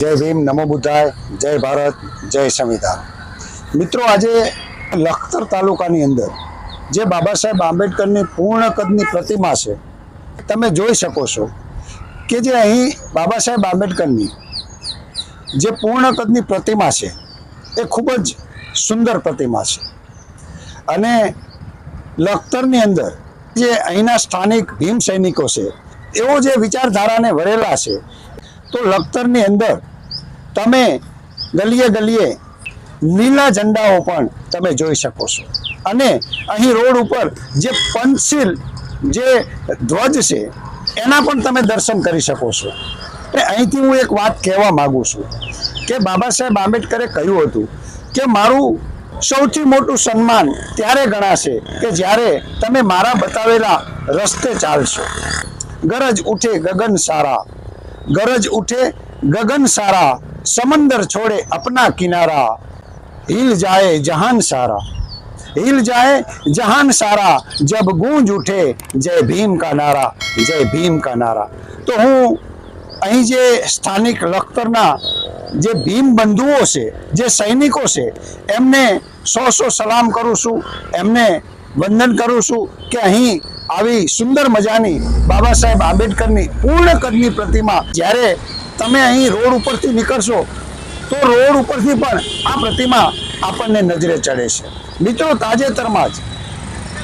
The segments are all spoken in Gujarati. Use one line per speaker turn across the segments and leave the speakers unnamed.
જય ભીમ, નમો બુદ્ધાય, જય ભારત, જય સંવિધાન. મિત્રો, આજે લખતર તાલુકાની અંદર જે બાબા સાહેબ આંબેડકરની પૂર્ણ કદની પ્રતિમા છે, તમે જોઈ શકો છો કે જે અહીં બાબા સાહેબ આંબેડકરની જે પૂર્ણ કદની પ્રતિમા છે, એ ખૂબ જ સુંદર પ્રતિમા છે. અને લખતરની અંદર જે અહીંના સ્થાનિક ભીમ સૈનિકો છે, એવો જે વિચારધારાને વરેલા છે, તો લખતરની અંદર તમે ગલીએ ગલીએ લીલા ઝંડાઓ પણ તમે જોઈ શકો છો. અને અહીં રોડ ઉપર જે પંચશીલ જે ધ્વજ છે, એના પણ તમે દર્શન કરી શકો છો. એટલે અહીંથી હું એક વાત કહેવા માગું છું કે બાબા સાહેબ આંબેડકરે કહ્યું હતું કે મારું સૌથી મોટું સન્માન ત્યારે ગણાશે કે જ્યારે તમે મારા બતાવેલા રસ્તે ચાલશો. ગરજ ઉઠે ગગન સારા. ગરજ ઉઠે ગગન સારા. समंदर छोड़े अपना किनारा हिल जाए जहान सारा हिल जाए जहान सारा जब गूंज उठे जय भीम का नारा जय भीम का નારા તો હું અહીં જે સ્થાનિક લખતરના જે ભીમ બંધુઓ છે જે સૈનિકો છે એમને સો સો સલામ કરું છું એમને વંદન કરું છું કે અહીં આવી સુંદર મજાની બાબા સાહેબ આંબેડકરની પૂર્ણ કદની પ્રતિમા જ્યારે તમે અહીં રોડ ઉપરથી નીકળશો, તો રોડ ઉપરથી પણ આ પ્રતિમા આપણને નજરે ચડે છે. મિત્રો, તાજેતરમાં જ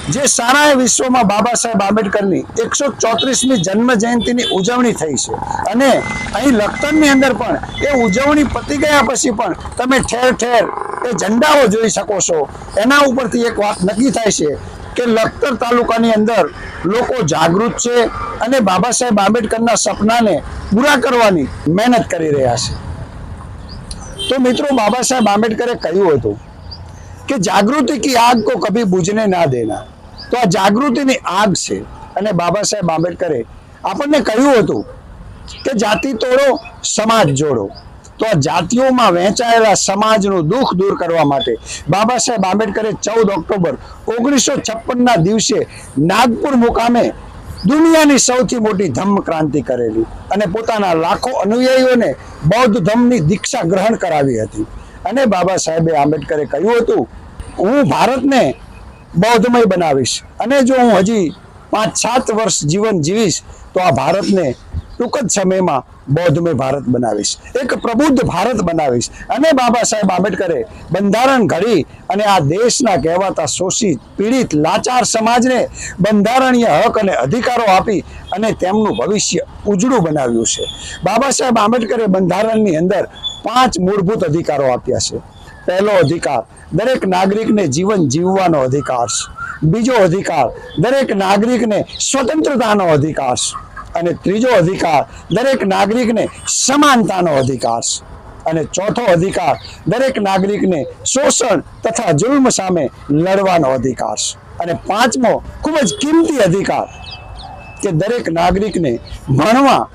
જે સારા વિશ્વમાં બાબા સાહેબ આંબેડકરની એકસો ચોત્રીસમી જન્મ જયંતિની ઉજવણી થઈ છે અને અહીં લખતરની અંદર પણ એ ઉજવણી પતી ગયા પછી પણ તમે ઠેર ઠેર એ ઝંડાઓ જોઈ શકો છો. એના ઉપરથી એક વાત નક્કી થાય છે કે લખતર તાલુકાની અંદર લોકો જાગૃત છે અને બાબા સાહેબ આંબેડકરના સપનાને પૂરા કરવાની મહેનત કરી રહ્યા છે. તો મિત્રો બાબા સાહેબ આંબેડકરે કહ્યું હતું કે જાગૃતિ કી આગ કો કભી બુજને ના દેના. તો આ જાગૃતિની આગ છે અને બાબા સાહેબ આંબેડકરે આપણને કહ્યું હતું કે જાતિ તોડો, સમાજ જોડો. તો જાતિઓમાં વહેંચાયેલા સમાજનું દુઃખ દૂર કરવા માટે બાબા સાહેબ આંબેડકરે ચૌદ ઓક્ટોબર ઓગણીસો છપ્પનના દિવસે નાગપુર મુકામે દુનિયાની સૌથી મોટી ધમ્મ ક્રાંતિ કરેલી અને પોતાના લાખો અનુયાયીઓને બૌદ્ધ ધમ્મની દીક્ષા ગ્રહણ કરાવી હતી. અને બાબા સાહેબે આંબેડકરે કહ્યું હતું, હું ભારતને બૌદ્ધમય બનાવીશ અને જો હું હજી પાંચ સાત વર્ષ જીવન જીવીશ, તો આ ભારતને ટૂંક જ સમયમાં બૌદ્ધમય ભારત બનાવીશ. એક પ્રબુદ્ધ ભારત બનાવીશ. અને બાબા સાહેબ આંબેડકરે બંધારણ ઘડી અને આ દેશના કહેવાતા શોષિત પીડિત, લાચાર સમાજને બંધારણીય હક અને અધિકારો આપી અને તેમનું ભવિષ્ય ઉજળું બનાવ્યું છે. બાબા સાહેબ આંબેડકરે બંધારણની અંદર પાંચ મૂળભૂત અધિકારો આપ્યા છે. પહેલો અધિકાર, દરેક નાગરિકને જીવન જીવવાનો અધિકાર છે. બીજો અધિકાર, દરેક નાગરિકને સ્વતંત્રતાનો અધિકાર છે. અને ત્રીજો અધિકાર દરેક નાગરિકને સમાનતાનો અધિકાર છે. અને ચોથો અધિકાર દરેક નાગરિકને શોષણ તથા જુલ્મ સામે લડવાનો અધિકાર છે. અને પાંચમો ખૂબ જ કિંમતી અધિકાર કે દરેક નાગરિકને ભણવા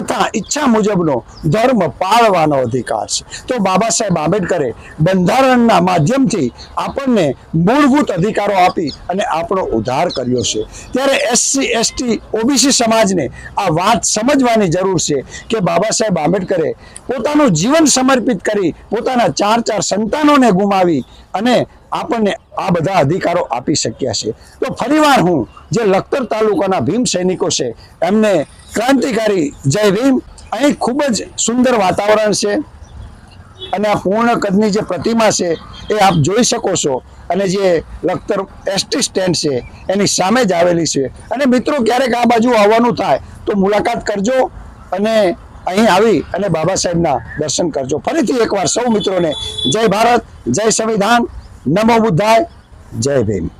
તથા ઈચ્છા મુજબનો ધર્મ પાળવાનો અધિકાર છે. તો બાબા સાહેબ આંબેડકરે બંધારણના માધ્યમથી આપણને મૂળભૂત અધિકારો આપી અને આપણો ઉદ્ધાર કર્યો છે. ત્યારે એસસી, એસટી, ઓબીસી સમાજને આ વાત સમજવાની જરૂર છે કે બાબા સાહેબ આંબેડકરે પોતાનું જીવન સમર્પિત કરી પોતાના ચાર ચાર સંતાનોને ગુમાવી અને આપણને આ બધા અધિકારો આપી શક્યા છે. તો ફરીવાર હું જે લખતર તાલુકાના ભીમ સૈનિકો છે, એમને ક્રાંતિકારી જય ભીમ. અહીં ખૂબ જ સુંદર વાતાવરણ છે અને આ પૂર્ણ કદની જે પ્રતિમા છે એ આપ જોઈ શકો છો. અને જે લખતર એસટી સ્ટેન્ડ છે, એની સામે જ આવેલી છે. અને મિત્રો, ક્યારેક આ બાજુ આવવાનું થાય તો મુલાકાત કરજો અને અહીં આવી અને બાબા સાહેબના દર્શન કરજો. ફરીથી એકવાર સૌ મિત્રોને જય ભારત, જય સંવિધાન. નમો બુદ્ધાય જય ભીમ.